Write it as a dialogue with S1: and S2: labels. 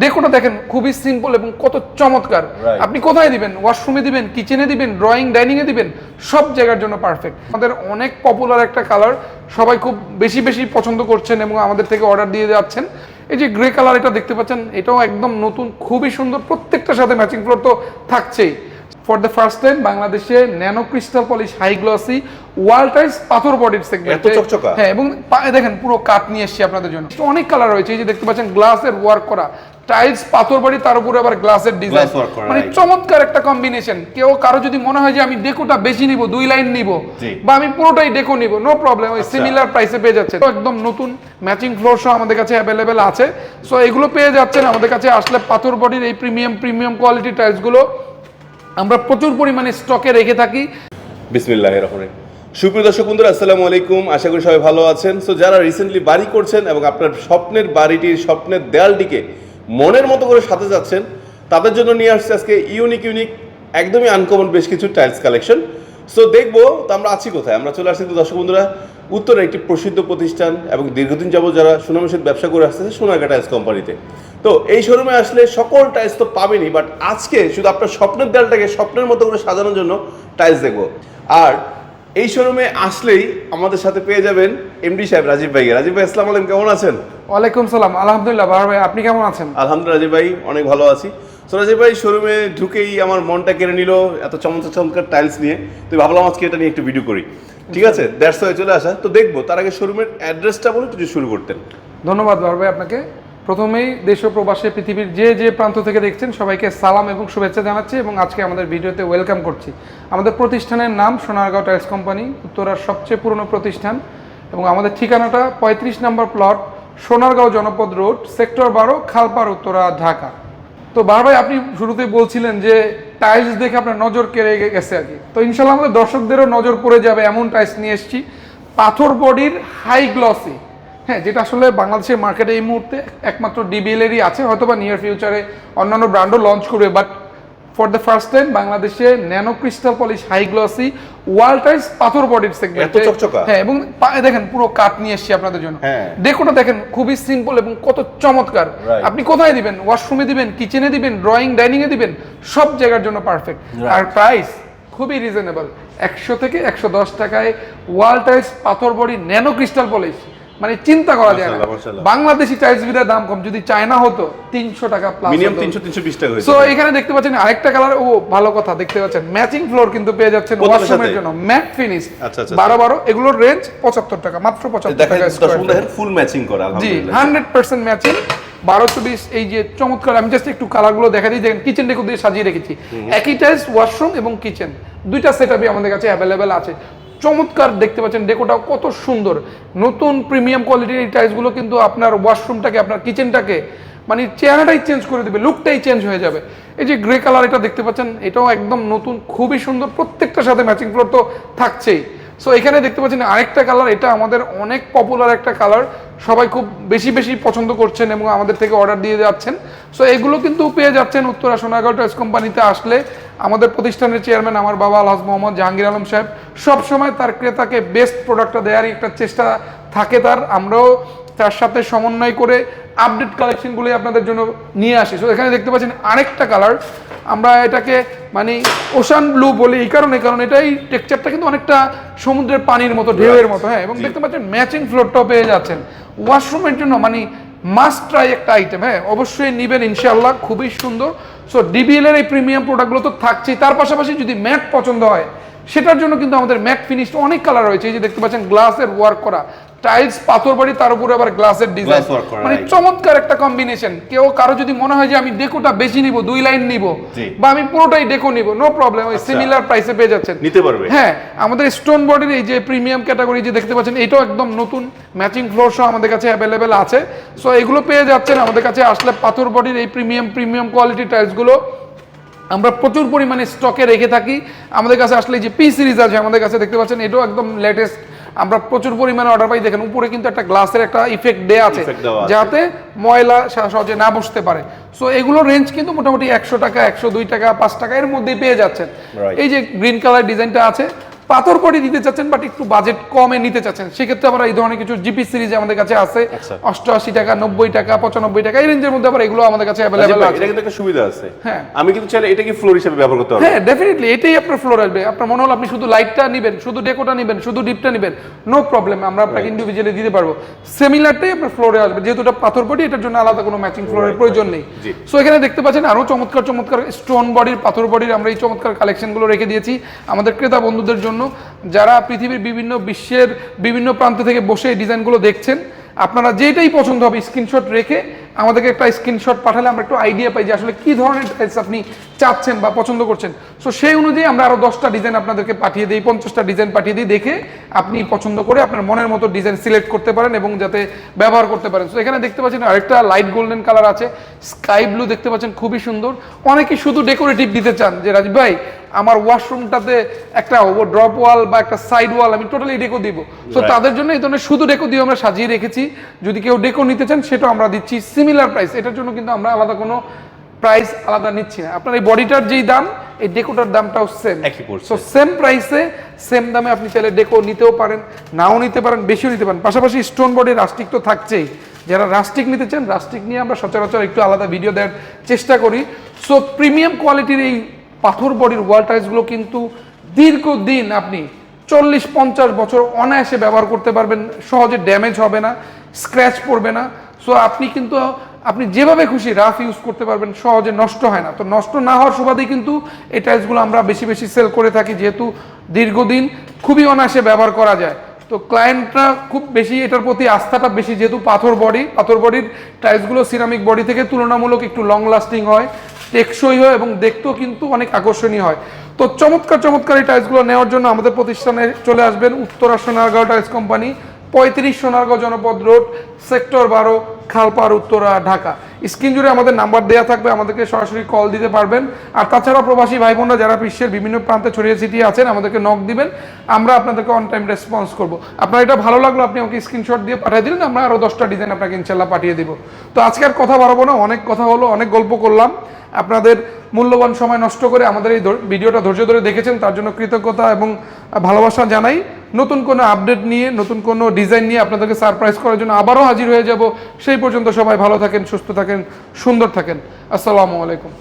S1: ডেকোটা দেখেন খুবই সিম্পল এবং কত চমৎকার। আপনি কোথায় দিবেন? ওয়াশরুমে দিবেন কিচেনে দিবেন ড্রয়িং ডাইনিং এ দিবেন সব জায়গার জন্য পারফেক্ট আমাদের অনেক পপুলার একটা কালার সবাই খুব বেশি বেশি পছন্দ করছেন এবং আমাদের থেকে অর্ডার দিয়ে যাচ্ছেন। এই যে গ্রে কালার এটা দেখতে পাচ্ছেন এটাও একদম নতুন খুবই সুন্দর প্রত্যেকটার সাথে ম্যাচিং ফ্লোর তো থাকছেই। ফর দ্য ফার্স্ট টাইম বাংলাদেশে nano crystal polish high glossy wall tiles পাথর বডির সেগমেন্ট হ্যাঁ এবং দেখেন পুরো কাঠ নিয়ে এসেছি আপনাদের জন্য। অনেক কালার রয়েছে এই যে দেখতে পাচ্ছেন গ্লাসের ওয়ার্ক করা। টাইলস পাথর বাড়ি তার উপরে আবার গ্লাসের ডিজাইন মানে চমৎকার একটা কম্বিনেশন কেউ কারও যদি মনে হয় যে আমি ডেকোটা বেশি নিব দুই লাইন নিব বা আমি পুরোটাই ডেকো নিব নো প্রবলেম ওই
S2: আচ্ছা।
S1: সিমিলার প্রাইসে পেয়ে যাচ্ছে তো একদম নতুন ম্যাচিং ফ্লোর সহ আমাদের কাছে অ্যাভেলেবেল আছে। সো এগুলো পেয়ে যাচ্ছেন আমাদের কাছে। আসলে পাথর বডির এই প্রিমিয়াম প্রিমিয়াম কোয়ালিটি টাইলসগুলো আমরা প্রচুর পরিমাণে স্টকে রেখে থাকি।
S2: বিসমিল্লাহ রহমান সুপ্রিয় দর্শক বন্ধুরা আসসালামু আলাইকুম। আশা করি সবাই ভালো আছেন। সো যারা রিসেন্টলি বাড়ি করছেন এবং আপনার স্বপ্নের বাড়িটির স্বপ্নের দেয়ালটিকে মনের মতো করে সাথে যাচ্ছেন, তাদের জন্য নিয়ে আসছে আজকে ইউনিক ইউনিক একদমই আনকমন বেশ কিছু টাইলস কালেকশন সো দেখব, তো আমরা আছি কোথায়? আমরা চলে আসছি তো দর্শক বন্ধুরা, উত্তরে একটি প্রসিদ্ধ প্রতিষ্ঠান এবং দীর্ঘদিন যাবত যারা সুনামের সাথে ব্যবসা করে আসতেছে সোনাগা টাইলস কোম্পানিতে তো। এই শোরুমে আসলে সকল টাইলস তো পাবেনই বাট আজকে শুধু আপনার স্বপ্নের দেয়ালটাকে স্বপ্নের মতো করে সাজানোর জন্য টাইলস দেখব। আর এই শোরুমে আসলেই আমাদের সাথে পেয়ে যাবেন এমডি সাহেব রাজীব ভাই রাজীব ভাই আসসালামু আলাইকুম কেমন আছেন?
S1: ওয়ালাইকুম সালাম। আলহামদুলিল্লাহ বাহার ভাই আপনি কেমন আছেন?
S2: আলহামদুলিল্লাহ রাজীব ভাই অনেক ভালো আছি। তো রাজীব ভাই শোরুমে ঢুকেই আমার মনটা কেড়ে নিল এত চমৎকার চমৎকার টাইলস নিয়ে। তো ভাবলাম আজকে এটা নিয়ে একটু ভিডিও করি। ঠিক আছে? দ্যাটস হয়ে চলে আসা। তো দেখব তার আগে শোরুমের অ্যাড্রেসটা বলে একটু শুরু করতেন।
S1: ধন্যবাদ বাহার ভাই আপনাকে। প্রথমেই দেশ ও প্রবাসে পৃথিবীর যে যে প্রান্ত থেকে দেখছেন সবাইকে সালাম এবং শুভেচ্ছা জানাচ্ছি এবং আজকে আমাদের ভিডিওতে ওয়েলকাম করছি। আমাদের প্রতিষ্ঠানের নাম সোনারগাঁও টাইলস কোম্পানি, উত্তরার সবচেয়ে পুরনো প্রতিষ্ঠান এবং আমাদের ঠিকানাটা পঁয়ত্রিশ নম্বর প্লট সোনারগাঁও জনপদ রোড, সেক্টর বারো, খালপাড়, উত্তরা, ঢাকা। তো ভাই আপনি শুরুতেই বলছিলেন যে টাইলস দেখে আপনার নজর কেড়ে গেছে আর কি। তো ইনশাল্লাহ আমাদের দর্শকদেরও নজর পড়ে যাবে এমন টাইলস নিয়ে এসেছি। পাথর বডির হাই গ্লসি। হ্যাঁ যেটা আসলে বাংলাদেশের মার্কেটে এই মুহূর্তে একমাত্র ডিবিএলেরই আছে হয়তো বা নিয়ার ফিউচারে অন্যান্য ব্র্যান্ডও লঞ্চ করবে but for the first time বাংলাদেশে nano crystal polish high glossy wall tiles পাথর বডির সেগমেন্ট হ্যাঁ এবং দেখেন পুরো কাঠ নিয়ে এসেছি আপনাদের জন্য।
S2: হ্যাঁ।
S1: ডেকোটা দেখেন খুবই সিম্পল এবং কত চমৎকার। আপনি কোথায় দিবেন? ওয়াশরুমে দিবেন কিচেনে দিবেন ড্রয়িং ডাইনিং এ দিবেন সব জায়গার জন্য পারফেক্ট আর প্রাইস খুবই রিজনেবল একশো থেকে একশো দশ টাকায় ওয়াল টাইলস পাথর বডি ন্যানো ক্রিস্টাল পলিশ মানে চিন্তা করা যায় না। বাংলাদেশি টাইলস বিটার দাম কম। যদি চায়না হতো তিনশো টাকা প্লাস
S2: মিনিমাম তিনশো তিনশো বিশ টাকা
S1: সো এখানে দেখতে পাচ্ছেন আরেকটা কালার ও ভালো কথা দেখতে পাচ্ছেন। ম্যাচিং ফ্লোর কিন্তু পেয়ে যাচ্ছেন ওয়াশরুমের জন্য। ম্যাট ফিনিশ
S2: আচ্ছা, আচ্ছা,
S1: বারো বারো এগুলোর রেঞ্জ পঁচাত্তর টাকা মাত্র পঁচাত্তর টাকা
S2: ফুল ম্যাচিং করা
S1: জি হান্ড্রেড পার্সেন্ট ম্যাচিং বারো চব্বিশ এই যে চমৎকার আমি জাস্ট একটু কালারগুলো দেখা দিই দেখেন কিচেন ডেকো দিয়ে সাজিয়ে রেখেছি। একই টাইলস ওয়াশরুম এবং কিচেন দুইটা সেট আমাদের কাছে অ্যাভেলেবেল আছে। চমৎকার দেখতে পাচ্ছেন ডেকোটাও কত সুন্দর। নতুন প্রিমিয়াম কোয়ালিটির এই টাইলসগুলো কিন্তু আপনার ওয়াশরুমটাকে আপনার কিচেনটাকে মানে চেহারাটাই চেঞ্জ করে দেবে লুকটাই চেঞ্জ হয়ে যাবে। এই যে গ্রে কালার এটা দেখতে পাচ্ছেন, এটাও একদম নতুন, খুবই সুন্দর, প্রত্যেকটার সাথে ম্যাচিং ফ্লোর তো থাকছেই। সো এখানে দেখতে পাচ্ছেন আরেকটা কালার এটা আমাদের অনেক পপুলার একটা কালার সবাই খুব বেশি বেশি পছন্দ করছেন এবং আমাদের থেকে অর্ডার দিয়ে যাচ্ছেন। সো এগুলো কিন্তু পেয়ে যাচ্ছেন উত্তরা সোনাগাঁও টাইলস কোম্পানিতে আসলে। আমাদের প্রতিষ্ঠানের চেয়ারম্যান আমার বাবা আলহাজ মোহাম্মদ জাহাঙ্গীর আলম সাহেব সবসময় তার ক্রেতাকে বেস্ট প্রোডাক্টটা দেওয়ারই একটা চেষ্টা থাকে তার। আমরাও তার সাথে সমন্বয় করে আপডেট কালেকশনগুলি আপনাদের জন্য নিয়ে আসি। সো এখানে দেখতে পাচ্ছেন আরেকটা কালার আমরা এটাকে মানে ওশান ব্লু বলি এই কারণে কারণ এটাই টেক্সচারটা কিন্তু অনেকটা সমুদ্রের পানির মতো ঢেউয়ের মতো হ্যাঁ এবং দেখতে পাচ্ছেন ম্যাচিং ফ্লোরটাও পেয়ে যাচ্ছেন। ওয়াশরুমের জন্য মানে মাস্ট ট্রাই একটা আইটেম হ্যাঁ অবশ্যই নেবেন ইনশাল্লাহ খুবই সুন্দর। সো ডিবিএল এর এই প্রিমিয়াম প্রোডাক্টগুলো তো থাকছেই। তার পাশাপাশি যদি ম্যাট পছন্দ হয়, সেটার জন্য কিন্তু আমাদের ম্যাট ফিনিশ অনেক কালার রয়েছে। এই যে দেখতে পাচ্ছেন গ্লাসের ওয়ার্ক করা। টাইলস পাথর বাড়ি তার উপরে আবার গ্লাসের ডিজাইন মানে চমৎকার একটা কম্বিনেশন কেউ কারও যদি মনে হয় যে আমি ডেকোটা বেশি নিব দুই লাইন নিব বা আমি পুরোটাই ডেকো নিব নো প্রবলেম ওই সিমিলার প্রাইসে পেয়ে যাচ্ছেন।
S2: নিতে পারবে।
S1: হ্যাঁ আমাদের স্টোন বডির এই যে প্রিমিয়াম ক্যাটাগরি যে দেখতে পাচ্ছেন এটাও একদম নতুন ম্যাচিং ফ্লোর সহ আমাদের কাছে অ্যাভেলেবেল আছে। সো এগুলো পেয়ে যাচ্ছেন আমাদের কাছে আসলে পাথর বডির এই প্রিমিয়াম প্রিমিয়াম কোয়ালিটি টাইলসগুলো আমরা প্রচুর পরিমাণে স্টকে রেখে থাকি। আমাদের কাছে আসলে যে পি সিরিজ আছে আমাদের কাছে দেখতে পাচ্ছেন এটাও একদম লেটেস্ট আমরা প্রচুর পরিমাণে অর্ডার পাই। দেখেন উপরে কিন্তু একটা গ্লাসের একটা ইফেক্ট দেয়া আছে। যাতে ময়লা সহজে না বসতে পারে। সো এগুলো রেঞ্জ কিন্তু মোটামুটি একশো টাকা একশো দুই টাকা পাঁচ টাকা এর মধ্যেই পেয়ে যাচ্ছেন। এই যে গ্রিন কালার ডিজাইনটা আছে পাথর পটি দিতে চাচ্ছেন বাট একটু বাজেট কমে নিতে চাচ্ছেন। সেক্ষেত্রে আমরা এই ধরনের কিছু জিপি সিরিজ আমাদের কাছে আছে।
S2: আচ্ছা।
S1: অষ্টআশি টাকা নব্বই টাকা পঁচানব্বই টাকা এই রেঞ্জের মধ্যে আবার এগুলো আমাদের কাছে অ্যাভেলেবেল আছে।
S2: এটা কিন্তু একটা সুবিধা আছে।
S1: হ্যাঁ।
S2: আমি কিন্তু চাইলে এটা কি ফ্লোর হিসেবে ব্যবহার করতে পারব।
S1: হ্যাঁ ডেফিনেটলি এটাই আপনার ফ্লোর আসবে। আপনার মনে হলো আপনি শুধু লাইটটা নেবেন শুধু ডেকোটা নেবেন শুধু ডিপটা নেবেন নো প্রবলেম আমরা আপনাকে ইন্ডিভিজুয়ালি দিতে পারব। সিমিলারটাই আপনার ফ্লোরে আসবে যেহেতু এটা পাথর বডি এটার জন্য আলাদা কোনো ম্যাচিং ফ্লোরের প্রয়োজন নেই। সো এখানে দেখতে পাচ্ছেন আরও চমৎকার চমৎকার স্টোন বডির পাথর বডির আমরা এই চমৎকার কালেকশনগুলো রেখে দিয়েছি। আমাদের ক্রেতা বন্ধুদের জন্য যারা পৃথিবীর বিভিন্ন বিশ্বের বিভিন্ন প্রান্ত থেকে বসে এই ডিজাইনগুলো দেখছেন, আপনারা যেটাই পছন্দ হবে স্ক্রিনশট রেখে আমাদেরকে একটা স্ক্রিনশট পাঠালে আমরা একটু আইডিয়া পাই যে আসলে কি ধরনের টাইলস আপনি চাচ্ছেন বা পছন্দ করছেন। সো সেই অনুযায়ী আমরা আরও দশটা ডিজাইন আপনাদেরকে পাঠিয়ে দিই, পঞ্চাশটা ডিজাইন পাঠিয়ে দিই, দেখে আপনি পছন্দ করে আপনার মনের মতো ডিজাইন সিলেক্ট করতে পারেন এবং যাতে ব্যবহার করতে পারেন। সো এখানে দেখতে পাচ্ছেন আরেকটা লাইট গোল্ডেন কালার আছে স্কাই ব্লু দেখতে পাচ্ছেন, খুবই সুন্দর। অনেকে শুধু ডেকোরেটিভ দিতে চান যে, রাজীব ভাই আমার ওয়াশরুমটাতে একটা ড্রপ ওয়াল বা একটা সাইড ওয়াল আমি টোটালি ডেকো দিব। So
S2: Right.
S1: তাদের জন্য এই ধরনের শুধু ডেকো দিয়ে আমরা সাজিয়ে রেখেছি। যদি কেউ ডেকো নিতে চান সেটাও আমরা দিচ্ছি সিমিলার প্রাইস এটার জন্য কিন্তু আমরা আলাদা কোনো প্রাইস আলাদা নিচ্ছি না। আপনার এই বডিটার যেই দাম এই ডেকোটার দামটাও সেম
S2: একই পড়ছে।
S1: সো সেম প্রাইসে সেম দামে আপনি চাইলে ডেকো নিতেও পারেন নাও নিতে পারেন বেশিও নিতে পারেন। পাশাপাশি স্টোন বডি রাস্টিক তো থাকছেই। যারা রাস্টিক নিতে চান রাস্টিক নিয়ে আমরা সচরাচর একটু আলাদা ভিডিও দেওয়ার চেষ্টা করি। সো প্রিমিয়াম কোয়ালিটির এই পাথর বডির ওয়াল টাইলসগুলো কিন্তু দীর্ঘদিন আপনি চল্লিশ, পঞ্চাশ বছর অনায়াসে ব্যবহার করতে পারবেন, সহজে ড্যামেজ হবে না স্ক্র্যাচ পড়বে না। সো আপনি কিন্তু, আপনি যেভাবে খুশি রাফ ইউজ করতে পারবেন, সহজে নষ্ট হয় না। তো নষ্ট না হওয়ার সুবাদেই কিন্তু এই টাইলসগুলো আমরা বেশি বেশি সেল করে থাকি, যেহেতু দীর্ঘদিন খুবই অনায়াসে ব্যবহার করা যায়। তো ক্লায়েন্টরা খুব বেশি এটার প্রতি আস্থাটা বেশি, যেহেতু পাথর বডি পাথর বডির টাইলসগুলো সিরামিক বডি থেকে তুলনামূলক একটু লং লাস্টিং হয়। টেকসই হয় এবং দেখতেও কিন্তু অনেক আকর্ষণীয় হয়। তো চমৎকার চমৎকার এই টাইলসগুলো নেওয়ার জন্য আমাদের প্রতিষ্ঠানে চলে আসবেন উত্তরা সোনারগাঁও টাইলস কোম্পানি, পঁয়ত্রিশ সোনারগাঁও জনপদ রোড, সেক্টর বারো, খালপাড়, উত্তরা, ঢাকা। স্ক্রিন জুড়ে আমাদের নাম্বার দেওয়া থাকবে, আমাদেরকে সরাসরি কল দিতে পারবেন। আর তাছাড়া প্রবাসী ভাই বোনরা যারা বিশ্বের বিভিন্ন প্রান্তে, ছড়িয়ে ছিটিয়ে আছেন, আমাদেরকে নক দিবেন। আমরা আপনাদেরকে অন টাইম রেসপন্স করব। আপনার এটা ভালো লাগল, আপনি আমাকে স্ক্রিনশট দিয়ে পাঠিয়ে দিলেন, আমরা আরও দশটা ডিজাইন আপনাকে ইনশাল্লাহ পাঠিয়ে দিব। তো আজকে আর কথা বাড়াবো না, অনেক কথা হলো, অনেক গল্প করলাম। আপনাদের মূল্যবান সময় নষ্ট করে আমাদের এই ভিডিওটা ধৈর্য ধরে দেখেছেন, তার জন্য কৃতজ্ঞতা এবং ভালোবাসা জানাই। নতুন কোনো আপডেট নিয়ে, নতুন কোনো ডিজাইন নিয়ে আপনাদেরকে সারপ্রাইজ করার জন্য আবারও হাজির হয়ে যাব। সেই পর্যন্ত সবাই ভালো থাকেন, সুস্থ থাকেন, সুন্দর থাকেন। আসসালামু আলাইকুম।